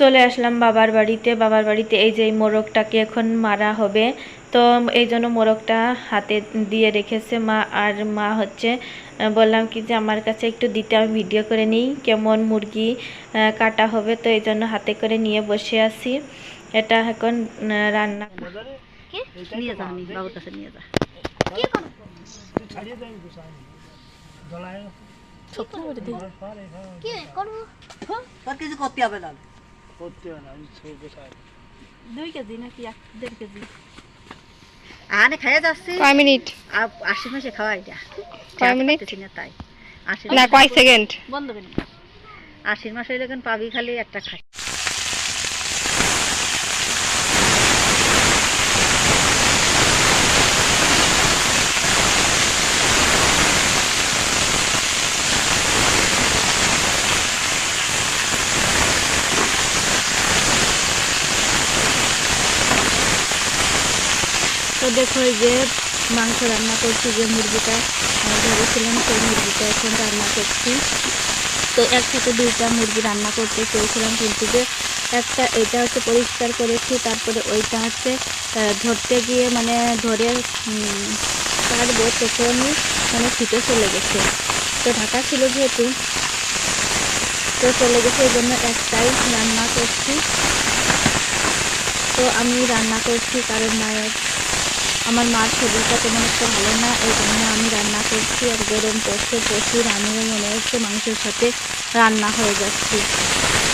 চলে আসলাম বাবার বাড়িতে। বাবার বাড়িতে এই যে এই মোরগটাকে এখন মারা হবে। তো এই জন্য মোরগটা হাতে দিয়ে রেখেছে মা। আর মা হচ্ছে বললাম কি যে আমার কাছে একটু দিতে আমি ভিডিও করে নিই কেমন মুরগি কাটা হবে। তো এই জন্য হাতে করে নিয়ে বসে আছি। এটা এখন রান্না। নিয়ে যা আমি বাবুর কাছে নিয়ে যা। তোর কিছু করতে হবে না। দুই কেজি নাকি এক দেড় কেজি? আনে খাইয়া যাচ্ছি। কয় মিনিট? আশি মাসে খাওয়া এটা কয় মিনিট? পারতেছি না তাই। আশি না কয় সেকেন্ড? বন্ধ করে আশির মাসে যখন পাবি খালি একটা খাই। তো দেখো যে মাংস রান্না করছি যে মুরগিটা। ধরেছিলাম সেই মুরগিটা এখন রান্না করছি। তো একসাথে দুইটা মুরগি রান্না করতে চেয়েছিলাম কিন্তু যে একটা এটা হচ্ছে পরিষ্কার করেছি, তারপরে ওইটা হচ্ছে ধরতে গিয়ে মানে ধরে কাটবো তখনই মানে ফিটে চলে গেছে। তো ঢাকা ছিল যেহেতু, তো চলে গেছে এই জন্য একটাই রান্না করছি। তো আমি রান্না করছি কারণ মায়ের আমার মার শরীরটা তেমন একটা ভালো না, এই জন্য আমি রান্না করছি আর গরম পড়ছে প্রচুর আমিও মনে হচ্ছে মাংসের সাথে রান্না হয়ে যাচ্ছি।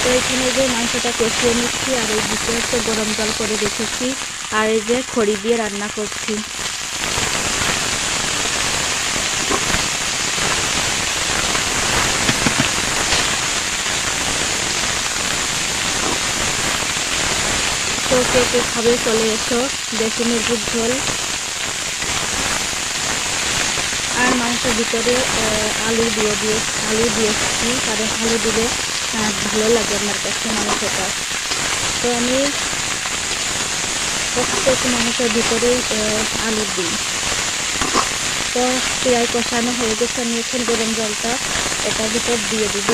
তো এখানে যে মাংসটা কষিয়ে নিচ্ছি আর এই দিকে হচ্ছে গরম জল করে রেখেছি আর এই যে খড়ি দিয়ে রান্না করছি। তো কে কে খাবে চলে এসো দেশি মুরগির ঝোল আর মাংসের ভিতরে আলু দিয়ে দিয়ে, আলু দিয়েছি কারণ আলু দিলে ভালো লাগে আমার কাছে মাংসটা। তো আমি প্রত্যেক মাংসের ভিতরেই আলু দিই। তো পেঁয়াজ কষানো হয়ে গেছে, আমি এখন গরম জলটা এটার ভিতর দিয়ে দিব।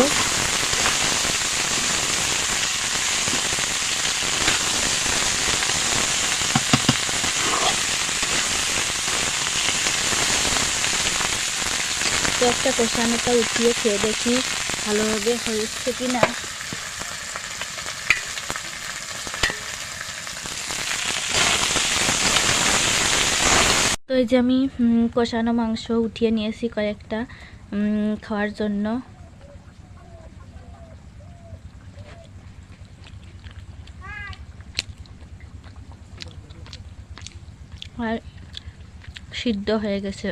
তো একটা কষানোটা উঠিয়ে খেয়ে দেখি ভালোভাবে হয়েছে কি না। তো এই যে আমি কষানো মাংস উঠিয়ে নিয়েছি কয়েকটা খাওয়ার জন্য। আর সিদ্ধ হয়ে গেছে।